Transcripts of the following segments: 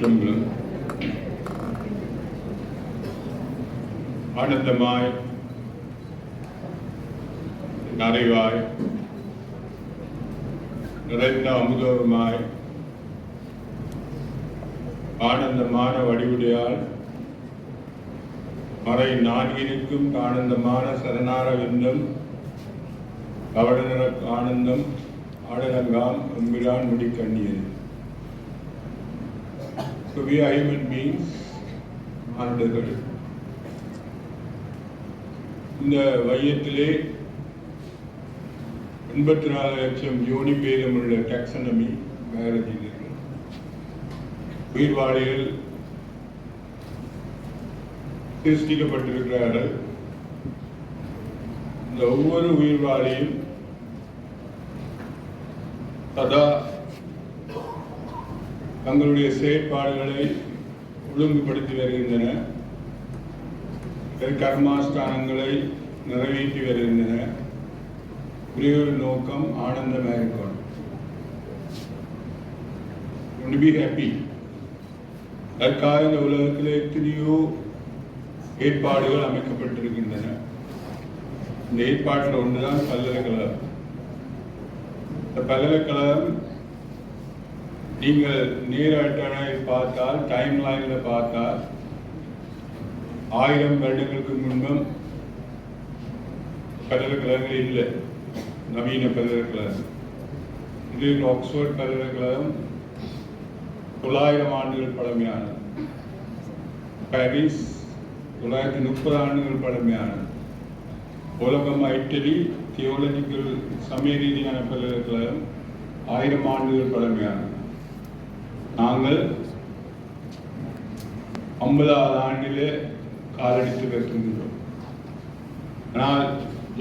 குற்றங்களும் ஆனந்தமாய் நிறைவாய் நிறைந்த அமுதவுமாய் ஆனந்தமான வடிவுடையால் மறை நான்கிற்கும் ஆனந்தமான சரணார விந்தம் கவடநிற ஆனந்தம் ஆடலங்காம் எம்பிரான் முடிக்கண்ணியது So we are human beings, ஆனந்தர்கள் இந்த வையத்திலே எண்பத்தி நாலு லட்சம் யோனி பேதமுள்ள டாக்ஸனமி பயாலஜியில் உயிர்வாளிகள் சிருஷ்டிக்கப்பட்டிருக்கிறார்கள். இந்த ஒவ்வொரு உயிர்வாளியும் சதா தங்களுடைய செயற்பாடுகளை ஒழுங்குபடுத்தி வருகின்றன. கர்மாஸ்தானங்களை நிறைவேற்றி வருகின்றன. ஒரே ஒரு நோக்கம் ஆனந்தமாக இருக்கணும் பி ஹாப்பி அதற்காக இந்த உலகத்தில் எத்தனையோ ஏற்பாடுகள் அமைக்கப்பட்டிருக்கின்றன. இந்த ஏற்பாட்டில் ஒன்றுதான் பல்கலைக்கழகம். இந்த பல்கலைக்கழகம் நீங்கள் நீராட்டனை பார்த்தால் டைம் லைனில் பார்த்தால் ஆயிரம் வருடங்களுக்கு முன்பும் பல்கலைக்கழகங்கள் இல்லை. நவீன பல்கலைக்கழகம் இது ஆக்ஸ்போர்ட் பல்கலைக்கழகம் தொள்ளாயிரம் ஆண்டுகள் பழமையானது. பாரிஸ் தொள்ளாயிரத்தி முப்பது ஆண்டுகள் பழமையானது. உலகம் இட்டலி தியோலஜிக்கல் சமய ரீதியான பல்கலைக்கழகம் ஆயிரம் ஆண்டுகள் பழமையானது. நாங்கள் ஐம்பதாவது ஆண்டிலே காலடித்து வைத்திருக்கிறோம் ஆனால்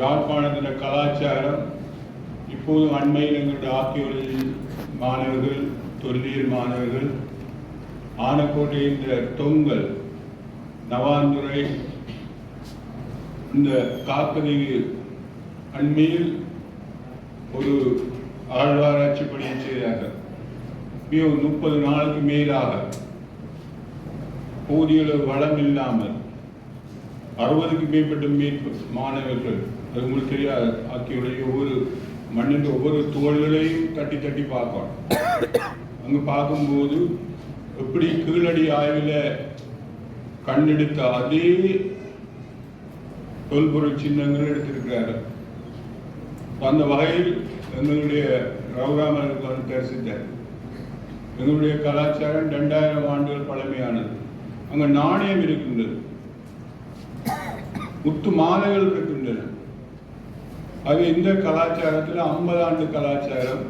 யாழ்ப்பாணத்தின் கலாச்சாரம் இப்போது அண்மையில் எங்களுடைய ஆக்கியோலஜி மாணவர்கள் தொல்லியல் மாணவர்கள் ஆனக்கோட்டை இந்த தொங்கல் நவாந்துரை இந்த காப்பதிவு அண்மையில் ஒரு ஆழ்வாராய்ச்சி பணியை செய்தார்கள். முப்பது நாளுக்கு மேலாக போதிய வளம் இல்லாமல் அறுபதுக்கு மேற்பட்ட மீட்பு மாணவர்கள் அது உங்களுக்கு தெரியாது ஆக்கியுடைய ஒவ்வொரு மண்ணின் ஒவ்வொரு துகள்களையும் தட்டி தட்டி பார்க்கணும் அங்கே பார்க்கும்போது எப்படி கீழடி ஆய்வில் கண்டெடுத்த அதே தொல்பொருள் சின்னங்கள் எடுத்திருக்கிறாரு அந்த வகையில் எங்களுடைய ரவுராமன் தரிசித்தார். எங்களுடைய கலாச்சாரம் ரெண்டாயிரம் ஆண்டுகள் பழமையானது. அங்க நாணயம் இருக்கின்றது. முத்து மாலைகள் இருக்கின்றன. அது இந்த கலாச்சாரத்தில் ஐம்பது ஆண்டு கலாச்சாரம்.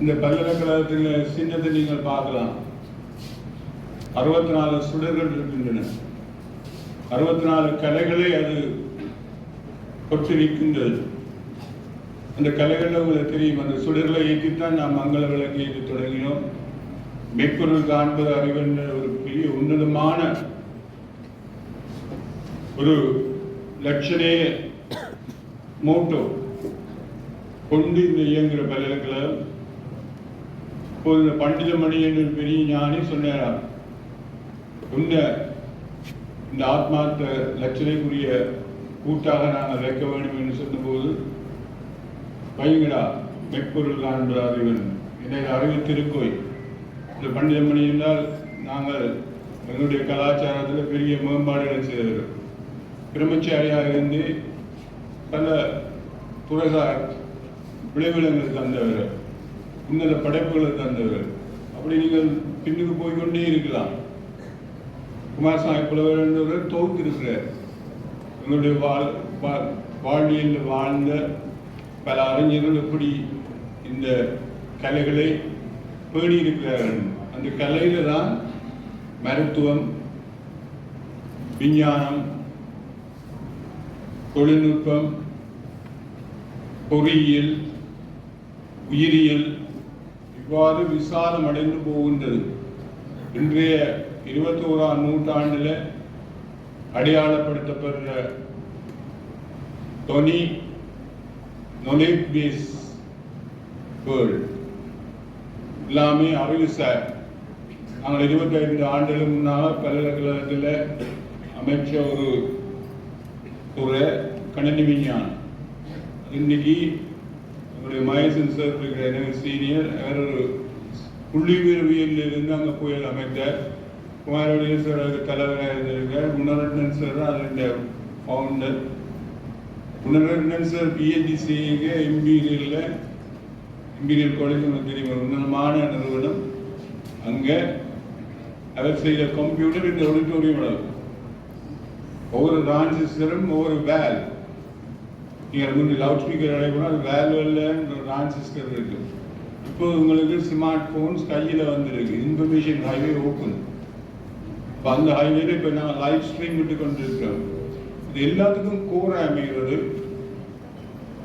இந்த பல்கலைக்கழகத்தில் சின்னத்தை நீங்கள் பார்க்கலாம். அறுபத்தி நாலு சுடர்கள் இருக்கின்றன. அறுபத்தி நாலு கலைகளை அது கொட்டிருக்கின்றது அந்த கலைகளில் உங்களுக்கு தெரியும். அந்த சுடர்களை ஏற்றித்தான் நாம் மங்கள விளக்கு ஏற்றி தொடங்கினோம். மெய்ப்பொருள் காண்பது அறிவென்ற ஒரு பெரிய உன்னதமான ஒரு லட்சணே மோட்டோ கொண்டு இந்த இயங்குகிற பல்கலைக்கழகம். இப்போது இந்த பண்டிதமணி என்ற பெரிய ஞானி சொன்னாராம். உன்ன இந்த ஆத்மார்த்த லட்சணைக்குரிய கூட்டாக நாங்கள் வைக்க வேண்டும் என்று சொன்னபோது வைங்கடா மெட்பொருள் காண்பது அறிவன் என்னை அறிவு திருக்கோய் இந்த பண்டிதமணி என்றால் நாங்கள் எங்களுடைய கலாச்சாரத்தில் பெரிய மேம்பாடுகளை செய்தவர்கள். பிரம்மச்சாரியாக இருந்து பல புரசார் விளைவிடங்கள் தந்தவர் உன்னத படைப்புகளை தந்தவர் அப்படி நீங்கள் பின்னுக்கு போய்கொண்டே இருக்கலாம். குமாரசாமி புலவர் என்றவர் தொகுத்திருக்கிறார். எங்களுடைய வாழ் வாழ்வியல் வாழ்ந்த பல அறிஞர்கள் எப்படி இந்த கலைகளை பேணி இருக்கிறார்கள் அந்த கலையில தான் மருத்துவம் விஞ்ஞானம் தொழில்நுட்பம் பொறியியல் உயிரியல் இவ்வாறு விசாலம் அடைந்து போகின்றது. இன்றைய இருபத்தி ஓராம் நூற்றாண்டில் அடையாளப்படுத்தப்படுற தொனி knowledge திஸ் வேர்ல்ட் எல்லாமே அறிவுசார் நாங்கள் இருபத்தைந்து ஆண்டுகளுக்கு முன்னால் பல்கலைக்கழகத்தில் அமைச்ச ஒரு துறை கணினி விஞ்ஞானம் இன்னைக்கு நம்முடைய மகேசன் சார் இருக்கிற எனக்கு சீனியர் அவர் ஒரு புள்ளி இருந்து அங்கே கோயில் அமைத்தார். குமாரவடிய சார் தலைவராக இருந்திருக்கார். குணரட்னன் சார் அதனுடைய ஃபவுண்டர் என்ன சார் பிஹெச்டி செய்யுங்க இம்பீரியலில் இம்பீரியல் காலேஜ் உங்களுக்கு தெரியும். ஒரு உன்னதமான நிறுவனம். அங்கே அவர் செய்த கம்ப்யூட்டர் இந்த ஆடிட்டோரியம் அளவு ஒவ்வொரு டிரான்சிஸ்டரும் ஒவ்வொரு வேல் நீங்கள் முன்னாடி லவுட் ஸ்பீக்கர் அடைக்கணும் அது வேல்வெல்ல டிரான்சிஸ்டர் இருக்கு. இப்போ உங்களுக்கு ஸ்மார்ட் ஃபோன்ஸ் கையில் வந்துருக்கு. இன்ஃபர்மேஷன் ஹைவே ஓப்பன் இப்போ அந்த ஹைவேல இப்போ நான் லைவ் ஸ்ட்ரீம் விட்டு கொண்டிருக்கிறோம். இது எல்லாத்துக்கும் கூற அமைகிறது.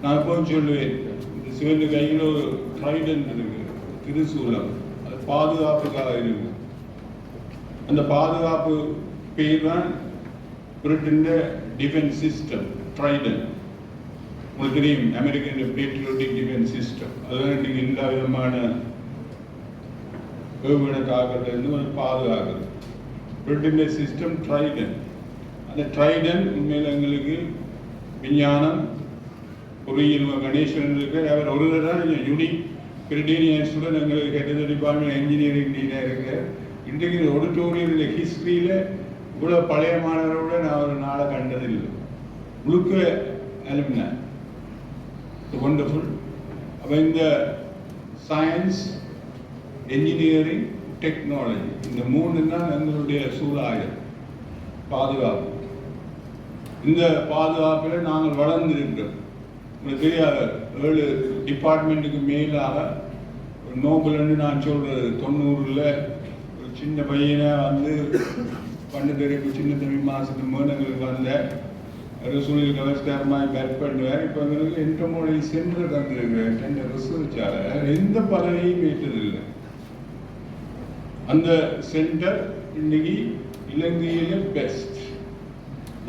நான் இப்போ சொல்லுவேன் இந்த சிவன் கையில் ஒரு ட்ரைடன் இருக்கு திருசூலம். அது பாதுகாப்புக்காக இருக்கு அந்த பாதுகாப்பு பேர் தான் பிரிட்டன் டிஃபென்ஸ் சிஸ்டம் ட்ரைடன் உங்களுக்கு தெரியும் அமெரிக்கன் பேட்ரியோட்டிக் டிஃபென்ஸ் சிஸ்டம் அதுதான் இன்றைக்கு எல்லா விதமான ஏவுகணை தாக்கத்திலிருந்து பாதுகாக்கிறது பாதுகாக்குது. பிரிட்டன் சிஸ்டம் ட்ரைடன் இந்த ட்ரைடன் உண்மையில் எங்களுக்கு விஞ்ஞானம் பொறியியல் கணேசன் இருக்கு அவர் ஒரு தான் யூனிக் கிரிட்டீனியன் ஸ்டூடெண்ட் எங்களுக்கு ஹெட் டிபார்ட்மெண்ட் இன்ஜினியரிங் டீனாக இருக்கு. இன்றைக்கு ஆடிட்டோரியல் ஹிஸ்ட்ரியில் இவ்வளோ பழைய மாணவரோட நான் ஒரு நாளை கண்டதில்லை. முழுக்க அலுமினா ஒண்டர்ஃபுல் அப்போ இந்த சயின்ஸ் என்ஜினியரிங் டெக்னாலஜி இந்த மூணு தான் எங்களுடைய சூழாயுதம் பாதுகாப்பு. இந்த பாதுகாப்பில் நாங்கள் வளர்ந்திருக்கிறோம். உங்களுக்கு தெரியாத ஏழு டிபார்ட்மெண்ட்டுக்கு மேலாக ஒரு நோபல்னு நான் சொல்கிறது தொண்ணூறில் ஒரு சின்ன பையனை வந்து பண்ணு தெரிவிப்பு சின்ன தம்பி மாதத்துக்கு மேலே எங்களுக்கு வந்த ஒரு சூழல் கவர்ஸ்டாரமாக பேட் பண்ணுவார். இப்போ எங்களுக்கு இன்டர்மோடல் சென்டர் தந்திருக்கிறேன் ரெண்டு ரிசர்ச்சாளர் எந்த பதவியும் ஏற்றதில்லை. அந்த சென்டர் இன்னைக்கு இலங்கையிலே பெஸ்ட்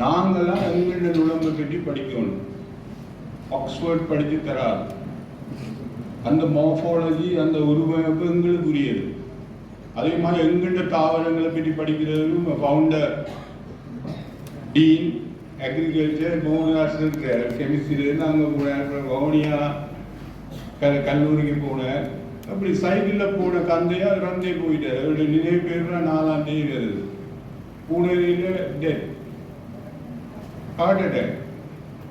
நாங்களாம் எங்களோட நுழம்பு கட்டி படிக்கணும். ஆக்ஸ்போர்ட் படித்து தராது அந்த மார்ஃபாலஜி அந்த உருவமைப்பு எங்களுக்கு புரியுது அதே மாதிரி எங்கள்கிட்ட தாவரங்களை பற்றி படிக்கிறதும் ஃபவுண்டர் டீன் அக்ரிகல்ச்சர் மோகன்தாஸ் இருக்கிறார் கெமிஸ்ட்ரியிலேருந்து அங்கே போனேன் அப்புறம் வவுனியா க கல்லூரிக்கு போனேன் அப்படி சைக்கிளில் போன கந்தையாக இறந்தே போயிட்டார். அவருடைய நினைவு பேர் நாலாம் தேதி வருது. பூனேரியில் டெத் ஹார்ட் அட்டாக்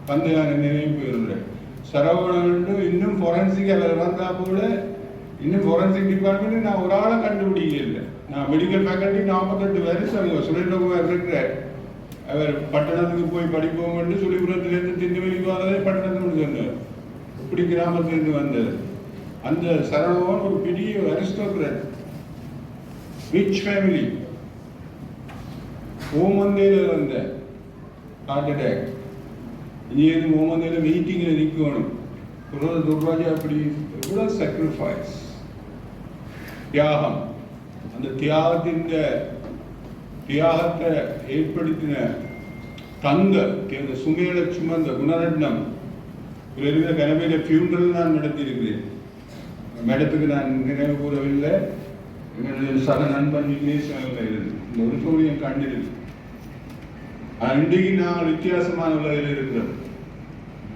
நான் நினைவு பேர் சரவணன் இன்னும் ஃபொரன்சிக் அதில் இறந்தா கூட இன்னும் ஃபொரன்சிக் டிபார்ட்மெண்ட் நான் ஒரு ஆளை கண்டுபிடிக்கல நான் மெடிக்கல் ஃபேக்கல்ட்டி நாற்பத்தெட்டு வருஷம் சுரேந்திரகுமார் இருக்கிறார் அவர் பட்டணத்துக்கு போய் படிப்போம்னு சுழிபுரத்துலேருந்து திண்டுவெளிக்கு வரதே பட்டணத்துக்கு சொன்னார். இப்படி கிராமத்துலேருந்து வந்தது. அந்த சரவணன் ஒரு பெரிய அரிஸ்டோக்ராட் ரிச் ஃபேமிலி ஓமந்தேல வந்த ஹார்ட் அட்டாக் இங்கேருந்து ஓமந்தேல வெயிட்டிங்கில் நிற்கணும் குரோத துர்ராஜா அப்படி எவ்வளோ சாக்ரிஃபைஸ் தியாகம் அந்த தியாகத்தின் தியாகத்தை ஏற்படுத்தின தந்த அந்த சுமையில சுமந்த குணரட்னம் இதில் இருக்கிற கனவையில ஃபியூனரல் நான் நடத்தியிருக்கிறேன் மேடத்துக்கு நான் நினைவு கூறவில்லை என்னுடைய சக நண்பன் விக்னேஷ் இருந்து இந்த ஒரு சூரியன் கண்டிருக்கு இன்றைக்கு நாங்கள் வித்தியாசமான உலகில் இருக்கிறோம்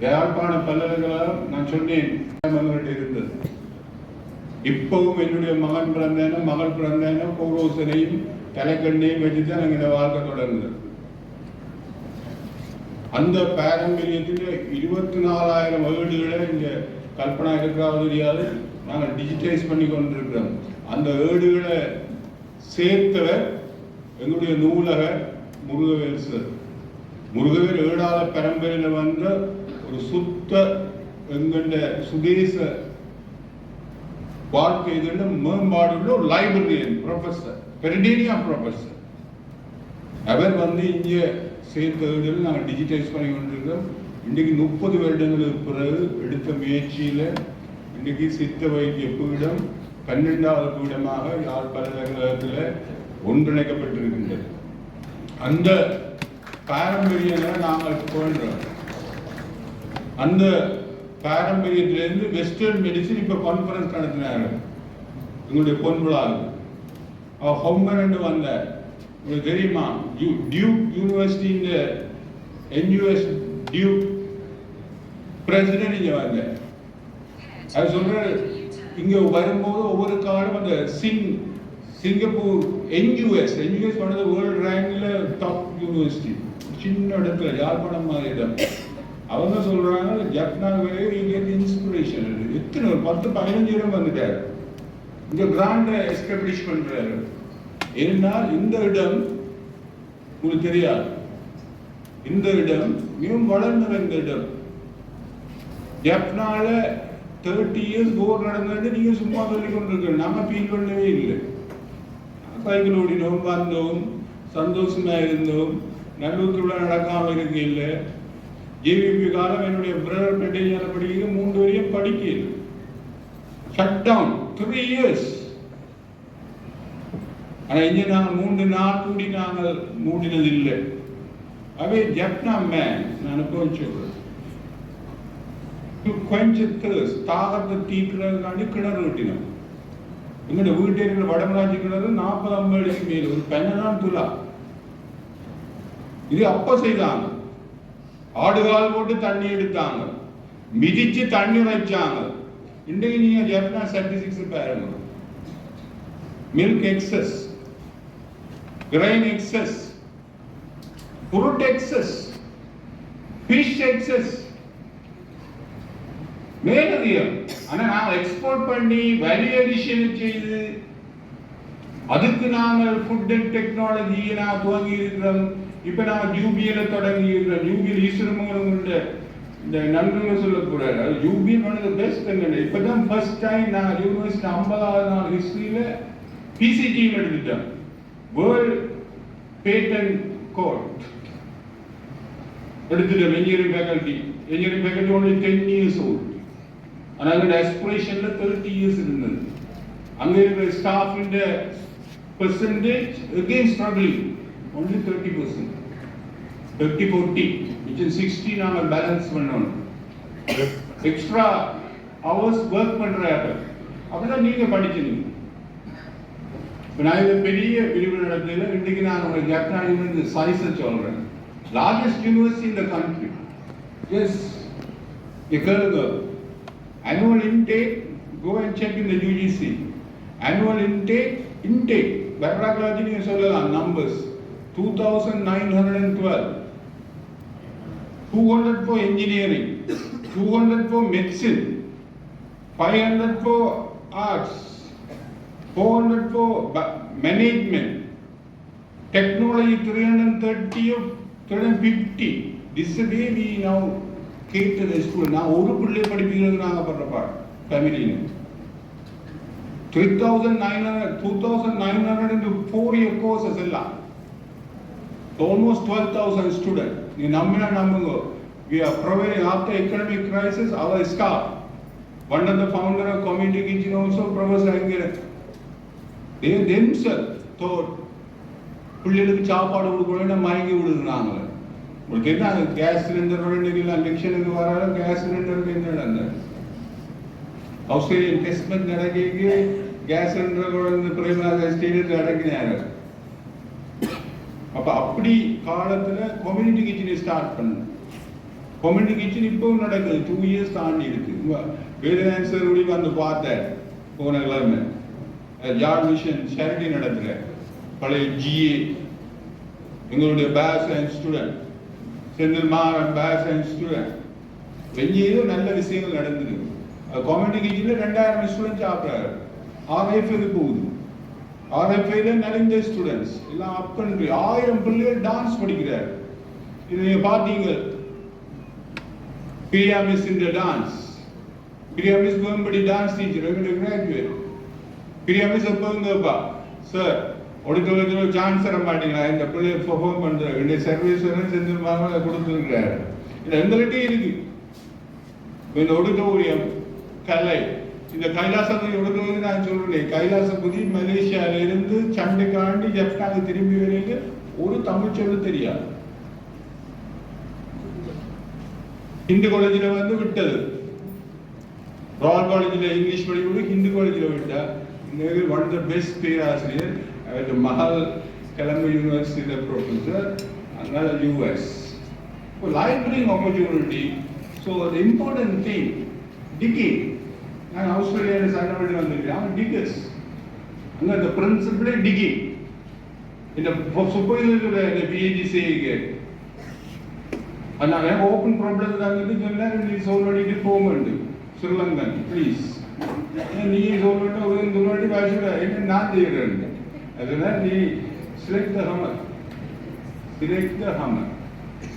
யாழ்ப்பாண பல்கலைக்கழகம் நான் சொன்னேன் இருந்தது இப்பவும் என்னுடைய மகன் பிறந்தேனோ மகள் பிறந்தேனோ பௌரோசனையும் தலைக்கண்ணையும் வச்சு தான் எங்களோட வாழ்க்கை தொடர்ந்தது அந்த பாரம்பரியத்தில் இருபத்தி நாலாயிரம் ஏடுகளை இங்க கல்பனா இருக்காவது தெரியாது. நாங்கள் டிஜிட்டைஸ் பண்ணி கொண்டிருக்கிறோம். அந்த ஏடுகளை சேர்த்தவர் எங்களுடைய நூலகர் முருகவேல் சார். முருகவேல் ஏழாத பரம்பரையில் வந்த ஒரு சுத்த எங்கண்ட சுதேச வாழ்க்கை இதில் மேம்பாடுள்ள ஒரு லைப்ரரியன் ப்ரொஃபஸர் பெரிடீனியா ப்ரொஃபஸர் அவர் வந்து இங்கே சேர்த்ததில் நாங்கள் டிஜிட்டைஸ் பண்ணி கொண்டிருக்கோம் இன்றைக்கு முப்பது வருடங்களுக்கு பிறகு எடுத்த முயற்சியில் இன்றைக்கு சித்த வைத்திய பீடம் பன்னெண்டாவது பீடமாக யாழ் பல்கலைக்கழகத்தில் ஒன்றிணைக்கப்பட்டிருக்கின்றது. அந்த பாரம்பரியங்களை நாங்கள் போன்றோம் அந்த பாரம்பரியத்திலிருந்து வெஸ்டர்ன் மெடிசன் இப்போ கான்ஃபரன்ஸ் நடத்தினாங்க எங்களுடைய பொன் அவர் அவ வந்த உங்களுக்கு தெரியுமா? யூ டியூக் யூனிவர்சிட்டிங்க என்யூஎஸ் டியூக் பிரசிடென்ட் இங்கே வந்தேன் அது சொல்கிற இங்கே வரும்போது ஒவ்வொரு காலம் அந்த Singh Singapore NUS NUS one of world top university சின்ன இடத்துல யாழ்ப்பாணம் மாதிரி இடம். அவங்க சொல்றாங்க ஜப்னாவே இங்க இன்ஸ்பிரேஷன் எத்தனை ஒரு பத்து பதினஞ்சு இடம் வந்துட்டாரு. இந்த கிராண்ட எஸ்டாப்ளிஷ் பண்றாரு. ஏன்னால் இந்த இடம் உங்களுக்கு தெரியாது. இந்த இடம் மிகவும் வளர்ந்த இந்த இடம். ஜப்னால தேர்ட்டி இயர்ஸ் போர் நடந்தது நீங்க சும்மா சொல்லி கொண்டிருக்க நம்ம ஃபீல் பண்ணவே இல்லை. சைக்கிள் ஓடினோம் வந்தோம் சந்தோஷமா இருந்தோம். நல்லூத்துல நடக்காம இருக்க இல்லை ஜேவிபி காலம் என்னுடைய பிரதர் பெட்டையான படிக்க மூன்று வரையும் படிக்கல. ஷட் டவுன் த்ரீ இயர்ஸ் ஆனா இங்க நாங்கள் மூன்று நாள் கூடி நாங்கள் மூடினது இல்லை அவே ஜப்னா மேன் நான் அனுபவம் சொல்றேன் கொஞ்சம் தாகத்தை தீட்டுறதுக்காண்டி கிணறு வெட்டினோம். எங்களோட வீட்டில் வடமராட்சி கிணறு நாற்பது ஐம்பது அடிக்கு மேல் ஒரு பெண்ணதான் துலா இது அப்ப செய்தாங்க. ஆடுகால் போட்டு தண்ணி எடுத்தாங்க. மிதிச்சு தண்ணி வச்சாங்க இன்றைக்கு நீங்க ஜெப்னா செவன்டி சிக்ஸ் பாருங்க milk excess grain excess fruit excess fish excess மேலதிகம். ஆனா நாங்கள் எக்ஸ்போர்ட் பண்ணி வேல்யூ அடிஷன் செய்து அதுக்கு நாங்கள் ஃபுட் அண்ட் டெக்னாலஜி நான் துவங்கி இருக்கிறோம். இப்ப நான் யூபியில தொடங்கி இருக்கிறோம். யூபியில் ஈஸ்வரமங்கலம் இந்த நண்பர்கள் சொல்லக்கூடாது. அது யூபியில் ஒன் ஆஃப் பெஸ்ட் எங்க இப்பதான் ஃபர்ஸ்ட் டைம் நான் யூனிவர்சிட்டி ஐம்பதாவது நாள் ஹிஸ்டரியில பிசிடி எடுத்துட்டோம் வேர்ல்ட் பேட்டன் கோர்ட் எடுத்துட்டேன். Engineering faculty engineering faculty only ten years old ஆனால் அந்த அஸ்பிரேஷன்ல தேர்ட்டி இயர்ஸ் இருந்தது. அங்க இருக்கிற ஸ்டாஃபின் percentage again struggling only thirty percent thirty forty மிச்சம் சிக்ஸ்டி நாங்கள் பேலன்ஸ் பண்ணணும் எக்ஸ்ட்ரா ஹவர்ஸ் ஒர்க் பண்றாங்க அப்படிதான் நீங்க படிச்சீங்க இப்போ நான் இதை பெரிய பிரிவு நடத்துல இன்னைக்கு நான் உங்களை ஜப்னா யூனிவர்சிட்டி சைஸை சொல்றேன். லார்ஜஸ்ட் யூனிவர்சிட்டி இந்த கண்ட்ரி எஸ் கேளுங்க Annual intake, go and check in the UGC. Annual intake, intake, Barragladini Solala, numbers 2912. 200 for engineering, 200 for medicine, 500 for arts, 400 for management, technology 330 or 350. This way we now கேட்டது school நான் ஒரு பிள்ளை படிப்புகிறது நாங்கள் பண்ற பாடம் ஃபேமிலியில் three thousand nine hundred two thousand nine hundred இந்த ஃபோர் இயர் கோர்சஸ் எல்லாம் ஆல்மோஸ்ட் டுவெல் தௌசண்ட் ஸ்டூடெண்ட் நீ நம்பினா நம்புங்க we are providing after economic crisis our staff. One of the founder of community kitchen also Professor Angira. They themselves thought பிள்ளைகளுக்கு சாப்பாடு கொடுக்கணும்னு மயங்கி விடுகிறாங்க உங்களுக்கு என்ன கேஸ் சிலிண்டர் இன்னைக்கு எலெக்ஷனுக்கு வர கேஸ் சிலிண்டர் என்ன நடந்தது ஆஸ்திரேலியன் டெஸ்ட் மேட்ச் நடக்க கேஸ் சிலிண்டர் பிரேமராஜ ஸ்டேடியத்தில் அடக்கினாரு அப்ப அப்படி காலத்துல கம்யூனிட்டி கிச்சனை ஸ்டார்ட் பண்ண கம்யூனிட்டி கிச்சன் இப்பவும் நடக்குது டூ இயர்ஸ் தாண்டி இருக்கு வேலுநாயன் சார் வந்து பார்த்தேன் போன கிழமை ஜார்ஜ் மிஷன் சேரிட்டி நடத்துற பழைய ஜிஏ எங்களுடைய base and student Senthil Maran base and student வெஞ்சியும் நல்ல விஷயங்கள் நடந்தது. கம்யூனிட்டி கிச்சன்ல ரெண்டாயிரம் ஸ்டூடெண்ட்ஸ் சாப்பிட்றாரு ஆர்எஃப்க்கு போகுது ஆர்எஃப்ஐல நலிந்த ஸ்டூடெண்ட்ஸ் எல்லாம் அப் கண்ட்ரி ஆயிரம் பிள்ளைகள் டான்ஸ் படிக்கிறார். இது நீங்க பார்த்தீங்க. பிரியா மிஸ் இந்த டான்ஸ் பிரியா மிஸ் கோயம்படி டான்ஸ் டீச்சர் எங்களுக்கு கிராஜுவேட் பிரியா மிஸ் எப்போங்கப்பா சார் ஒடுக்கத்தில் சான்ஸ் தர மாட்டீங்களா? இந்த பிள்ளைய பெர்ஃபார்ம் பண்ற இந்த சர்வீஸ் செஞ்சிருப்பாங்க கொடுத்துருக்கிறாரு. இது எங்கள்கிட்டயும் இருக்கு. இந்த ஒடுக்கோரியம் கலை. இந்த கைலாசத்தை ஒடுக்குவது நான் சொல்றேன் கைலாசபதி மலேசியால இருந்து சண்டைக்காண்டி ஜப்பாங்க திரும்பி வரீங்க ஒரு தமிழ் சொல்லு தெரியாது ஹிந்து காலேஜில் வந்து விட்டது. ராயல் காலேஜில் இங்கிலீஷ் படிக்கிறது ஹிந்து காலேஜில் விட்டா ஒன் த பெஸ்ட் பேராசிரியர் அவருடைய மகள் கிளம்பு யூனிவர்சிட்டியில் ப்ரொஃபஸர் அதனால யூஎஸ் இப்போ லைப்ரரிங் opportunity so the important thing digging நான் ஆஸ்திரேலியாவில் சண்டை பண்ணி வந்திருக்கேன் அவன் டிகர்ஸ் அங்கே அந்த பிரின்சிபிளே டிகிங் இந்த சூப்பர்வைசர் இந்த பிஹெச்டி செய்யுங்க அதனால ஓப்பன் ப்ராப்ளம் தந்தது சொன்னால் நீ சொல்லிட்டு போக வேண்டும் ஸ்ரீலங்கன் ப்ளீஸ் நீ சொல்லிட்டு ஒரு சொல்லிட்டு பாஷா என்ன önemli sürekli hamar. சிதைத்த ஹமர்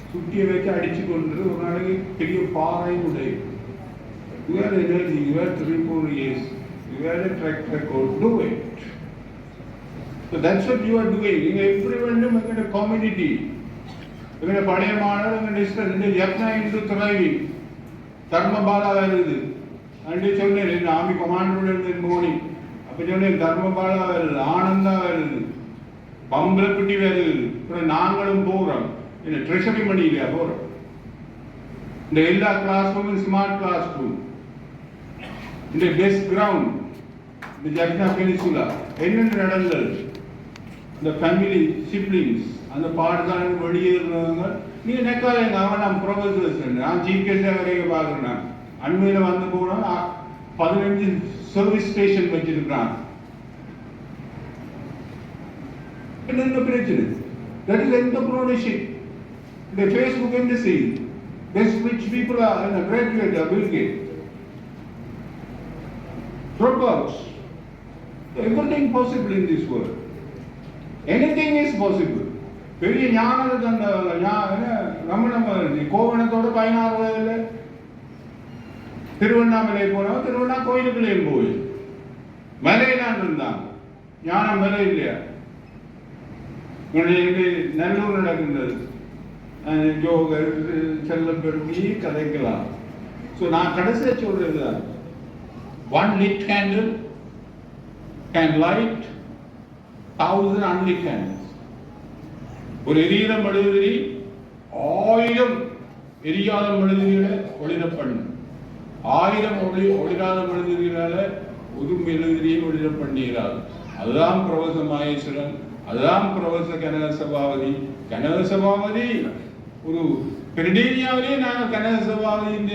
சுட்டியை வச்சு அடிச்சு கொண்டு ஒரு நாளைக்கு பெரிய பாறை உடை your energy your three four years your track record do it so that's what you are doing நீங்கள் எப்படி வேண்டும் எங்களுடைய காமிடிட்டி எங்களுடைய பழைய மாணவர் எங்களுடைய யப்னா இந்து துணைவி தர்மபாலாக இருக்குது அன்றைய சொன்னேன் ஆமி கமாண்டோட இருந்த மோர்னிங் പിന്നെ ധർമ്മപാള വരുന്നത് வருது വരുന്നത് பம்பளப்பிட்டி வருது நாங்களும் போகிறோம் இல்லை ட்ரெஷரி மணியில் போகிறோம் இந்த எல்லா கிளாஸ் ரூமும் ஸ்மார்ட் கிளாஸ் ரூம் இந்த பெஸ்ட் கிரவுண்ட் இந்த ஜக்னா பெனிசுலா என்னென்ன நடந்தது இந்த ஃபேமிலி சிப்ளிங்ஸ் அந்த பாடசாலையில் வெளியேறுறவங்க நீ நெக்காலைங்க அவன் நான் ப்ரொஃபஸர் நான் ஜிபிஎஸ்ல வரைக்கும் பார்க்குறேன் அண்மையில் வந்து போனால் பதினஞ்சு சர்வீஸ் ஸ்டேஷன் வச்சிருக்கிறான் என்ன பிரச்சனை தட் இஸ் என்டர்பிரினர்ஷிப் இந்த Facebook industry best rich people are graduate Bill Gate dropouts. Everything possible in this world. Anything is possible. பெரிய ஞானத்தை தந்தவங்க ஞா- என்ன, ரமண மகர்ஜி கோவணத்தோட பதினாறு வயதுல திருவண்ணாமலை போனவன் திருவண்ணா கோயிலுக்குள்ளேயும் போய். மலையிலான் இருந்தான். ஞானம் மலை இல்லையா? உங்களுடைய நல்லூர் நடக்கின்றது. ஜோகர் யோகர் செல்லம் பெருமி கதைக்கலாம். ஸோ நான் கடைசியாக சொல்றது தான். One lit candle can light thousand unlit candles. ஒரு எரியிற மெழுகுதிரி ஆயிரம் எரியாத மெழுகுதிரிகளை ஒளிர ஆயிரம் ஒளி ஒளிராத எழுதுகிறால ஒரு மெழுகுதிரியை ஒளிரம் பண்ணுகிறார். அதுதான் பிரவச மாயேஸ்வரன் அதுதான் பிரவச கனக சபாவதி கனக சபாவதி ஒரு பெருடேரியாவிலே நாங்கள் கனக சபாவதியின்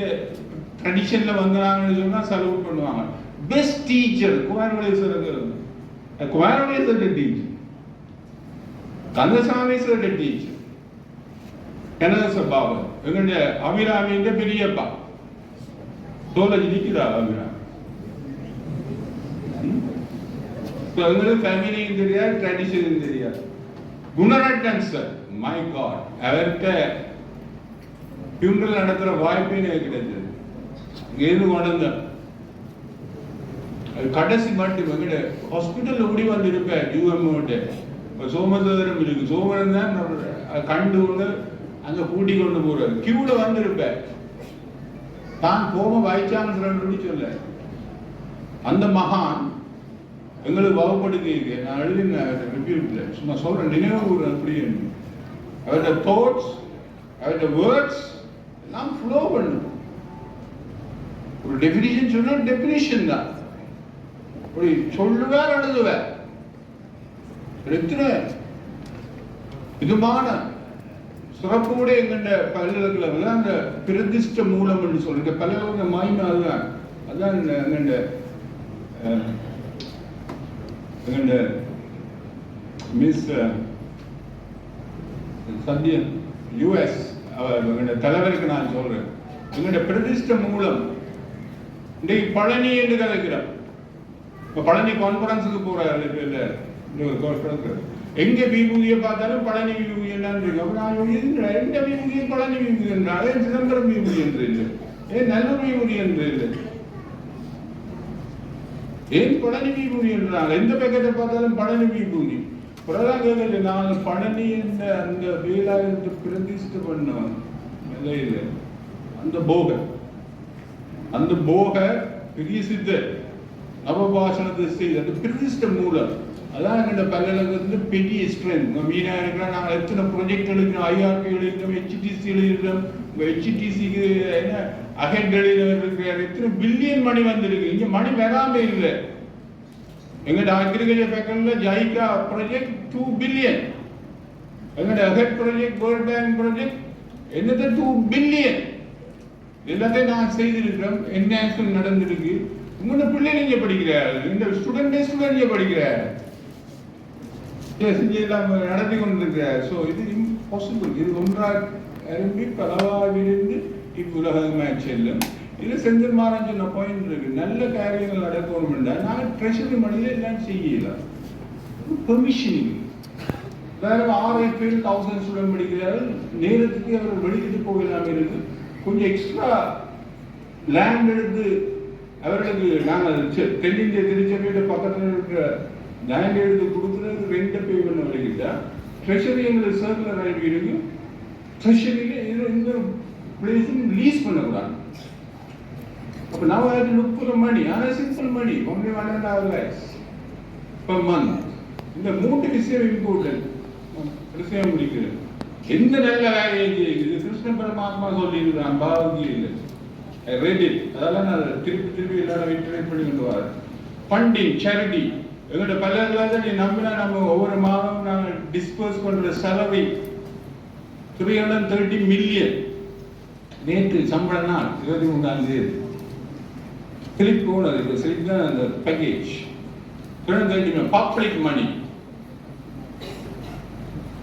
ட்ரெடிஷன்ல வந்தாங்கன்னு சொன்னா செலவு பண்ணுவாங்க. Best teacher Kumaraveswarar Kumaraveswarar teacher Kandasamiswarar teacher Kanaga Sabavathy எங்களுடைய அபிராமியின் பெரியப்பா. தோலஜி நிற்கிறா அபிராமி So, எங்களுக்கு ஃபேமிலியும் தெரியாது ட்ரெடிஷனும் தெரியாது குணரட்டன் சார் மை காட் அவர்கிட்ட ஃபியூனரல் நடத்துற வாய்ப்பே எனக்கு கிடைச்சது இங்கேருந்து கொண்டு கடைசி மட்டும் எங்கிட்ட ஹாஸ்பிட்டலில் ஓடி வந்திருப்பேன் யூஎம்ஓட்டு இப்போ சோமசுந்தரம் இருக்கு சோமரன் தான் கண்டு கொண்டு அங்க கூட்டி கொண்டு போகிறார் கியூவில் வந்திருப்பேன் தான் போக வாய்ச்சான்னு சொல்ல அந்த மகான் எங்களுக்கு வகுப்படுத்தி நான் எழுதின ரிவ்யூல சும்மா சொல்றேன் நினைவு கூறுறேன் அப்படியே அவருடைய தோட்ஸ் அவருடைய வேர்ட்ஸ் எல்லாம் ஃப்ளோ பண்ணும். ஒரு டெபினிஷன் சொன்னா டெபினிஷன் தான். அப்படி சொல்லுவார் எழுதுவார் எத்தனை? இதுமான சிறப்போட எங்கண்ட பல்கலைக்கழகம் அந்த பிரதிஷ்ட மூலம்னு என்று சொல்லுங்க பல்கலைக்கழக மாய்மை அதுதான் அதான் இந்த எங்கண்ட எங்கண்ட மிஸ் சத்யன் யுஎஸ் அவர் எங்கண்ட தலைவருக்கு நான் சொல்றேன். எங்கண்ட பிரதிஷ்ட மூலம் இன்றைக்கு பழனி என்று கதைக்கிறோம் இப்ப பழனி கான்பரன்ஸுக்கு போகிற இல்லை எங்கே விபூதியை பார்த்தாலும் பழனி விபூதி என்னன்னு இருக்கு நான் யோசிக்கிறேன், எந்த விபூதியை பழனி விபூதி என்றால் ஏன் சிதம்பரம் விபூதி என்று இல்லை. ஏன் நல்ல விபூதி என்று இல்லை. ஏன் பழனி விபூதி என்றால் எந்த பக்கத்தை பார்த்தாலும் பழனி விபூதி பிரதான் கேட்கல நான் பழனி என்ற அந்த வேலாயுதத்தை பிரதிஷ்ட பண்ணோம் நிலையில் அந்த போக அந்த போக பெரிய சித்த நவபாஷணத்தை செய்து அந்த பிரதிஷ்ட மூலம் அதான் எங்களோட பல்கலைக்கழகத்துல பெரிய ஸ்ட்ரென்த் மீனா இருக்கிறோம் நாங்கள் எத்தனை ப்ரொஜெக்ட் எழுதினோம் ஐஆர்பி எழுதினோம் ஹெச்டிசி உங்க ஹெச்டிசிக்கு என்ன அகெட் எழுதினவர் எத்தனை பில்லியன் மணி வந்திருக்கு. இங்க மணி வராம இல்லை. எங்கட அக்ரிகல்ச்சர் ஃபேக்டரியில ஜைகா ப்ராஜெக்ட் டூ பில்லியன் எங்கட அகட் ப்ராஜெக்ட் வேர்ல்ட் பேங்க் ப்ராஜெக்ட் என்னது டூ பில்லியன் எல்லாத்தையும் நான் செய்திருக்கிறோம். என்ஹான்ஸ்மெண்ட் நடந்திருக்கு? உங்களோட பிள்ளைங்க இங்க படிக்கிறார்? இந்த ஸ்டூடெண்டே ஸ்டூடெண்ட் இங்க படிக்கிறார். எல்லாம் நடத்தி கொண்டிருக்கிறார். ஸோ இது இம்பாசிபிள் இது ஒன்றாக அரும்பி பலவாவிலிருந்து இவ்வுலகமாய் செல்லும். இது செந்தில் மாறன் சொன்ன பாயிண்ட் இருக்கு. நல்ல காரியங்கள் நடக்கணும் என்றால் நாங்கள் ட்ரெஷரி மணியில் எல்லாம் செய்யலாம் பெர்மிஷன் வேற ஆறு பேர் தௌசண்ட் ஸ்டூடெண்ட் படிக்கிறார்கள். நேரத்துக்கு அவர் வெளியிட்டு போகலாம் இருக்கு கொஞ்சம் எக்ஸ்ட்ரா லேண்ட் எடுத்து அவர்களுக்கு நாங்கள் தென்னிந்திய திருச்சபையோட பக்கத்தில் இருக்கிற லேண்ட் எழுதி கொடுக்குறது ரெண்டு பே பண்ண வரைக்கிட்டா ட்ரெஷரி எங்களுக்கு சர்க்குலர் ஆகிட்டு இருக்கு ட்ரெஷரியில் இந்த பிளேஸும் லீஸ் பண்ணக்கூடாது அப்போ now I have to look for the money. On a simple money? Only one இந்த மூன்று விஷயம் இம்பார்ட்டன்ட் விஷயம் முடிக்கிறது எந்த நல்ல வேலையை செய்யுது கிருஷ்ண பரமாத்மா சொல்லியிருக்கிறான் பாவகீதையில் ஐ read it. அதெல்லாம் நான் திருப்பி திருப்பி எல்லாரும் இன்டர்நெட் பண்ணி கொண்டு வரேன் ஃபண்டிங் சேரிட்டி எங்களோட பல்லரில் நீ நம்பினா நம்ம ஒவ்வொரு மாதம் நாங்கள் டிஸ்போஸ் பண்ற செலவை த்ரீ ஹண்ட்ரட் தேர்ட்டி மில்லியன் நேற்று சம்பளம் நாள் இருபத்தி மூணாம் தேதி. ஸ்லிப் போனது ஸ்லிப் தான் அந்த package thirty public money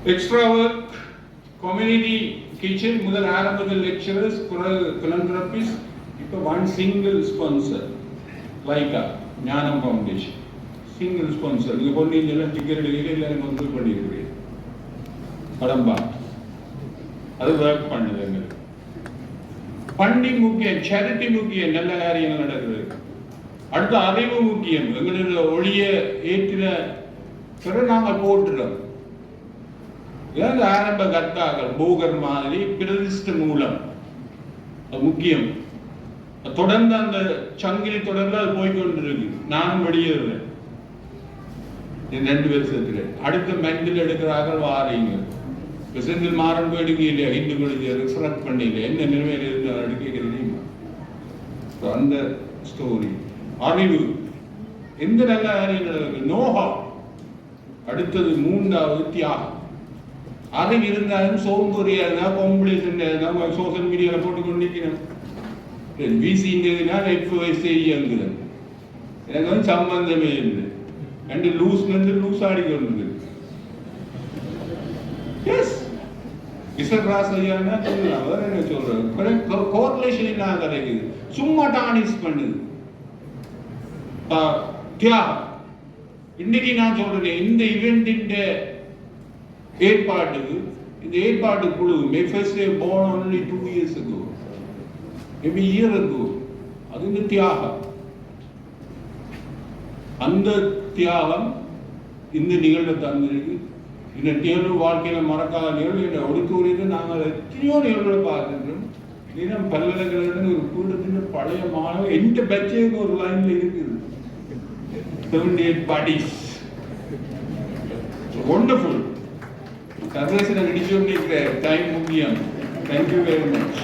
extra work community kitchen முதல் ஆரம்பத்தில் லெக்சரர்ஸ் பிலந்திரபிஸ் இப்போ one single sponsor Lyca Gnanam foundation single sponsor நீங்கள் பொன்னியெல்லாம் டிக்கெட் எடுக்கல எல்லாரும் வந்து பண்ணியிருக்கிறீங்க படம்பா அது ஒர்க் பண்ணுது எங்களுக்கு. பண்டி முக்கியம் சேரிட்டி முக்கியம் நல்ல காரியங்கள் நடக்குது. அடுத்து அறிவு முக்கியம். எங்களுடைய ஒளிய ஏற்றின பிற நாங்கள் போட்டுறோம் இதான் ஆரம்ப கர்த்தாக்கள். பூகர் மாதிரி பிரதிஷ்ட மூலம். முக்கியம். தொடர்ந்து அந்த சங்கிலி தொடர்ந்து அது போய்கொண்டிருக்கு நானும் வெளியேறேன் ரெண்டு ரெண்டு வருஷத்துல அடுத்த மெண்டில் எடுக்கிறார்கள் வாரீங்க இப்ப செந்தில் மாறன் போயிடுங்க இல்லையா இந்துக்களுக்கு ரிஃப்ரெக்ட் பண்ணல என்ன நிலைமையில் இருந்து எடுக்க தெரியுமா அந்த ஸ்டோரி அறிவு. எந்த நல்ல காரியங்கள் நடக்குது? அடுத்தது மூன்றாவது தியாகம். அறிவு இருந்தாலும் சோம்பேறியா இருந்தா பொம்பளை இருந்தா சோசியல் மீடியாவில் போட்டு கொண்டு நிற்கணும் வீசின்றதுனா எப்போ செய்யுங்கிறது எனக்கு வந்து சம்பந்தமே இல்லை. ரெண்டு லூஸ் நின்று லூஸ் ஆடி கொண்டு எஸ் இசட்ராஸ் ஐயான்னா சொல்லலாம் வேற என்ன சொல்றாரு கோர்லேஷன் என்ன கிடைக்குது சும்மா டானிஸ் பண்ணுது தியாகம். இன்னைக்கு நான் சொல்றேன் இந்த இவெண்டின் ஏற்பாடு இந்த ஏற்பாடு குழு மெஃபெஸ்டே phone only two years ago maybe year ago அது இந்த தியாகம். அந்த தியாகம் இந்த நிகழ்வை தந்திருக்கு இந்த நிகழ்வு வாழ்க்கையில மறக்காத நிகழ்வு என்ற ஒடுக்குரியது நாங்கள் எத்தனையோ நிகழ்வுகளை பார்க்கின்றோம் இன்னும் பல்கலைக்கழகத்தில் ஒரு கூட்டத்தின் பழைய மாணவர் எந்த பச்சைக்கு ஒரு லைன்ல இருக்குது? செவன்டி எயிட் பாடிஸ் ஒண்டர்ஃபுல் சர்வேசனை இடிச்சு கொண்டிருக்கிற டைம் முக்கியம் தேங்க்யூ வெரி மச்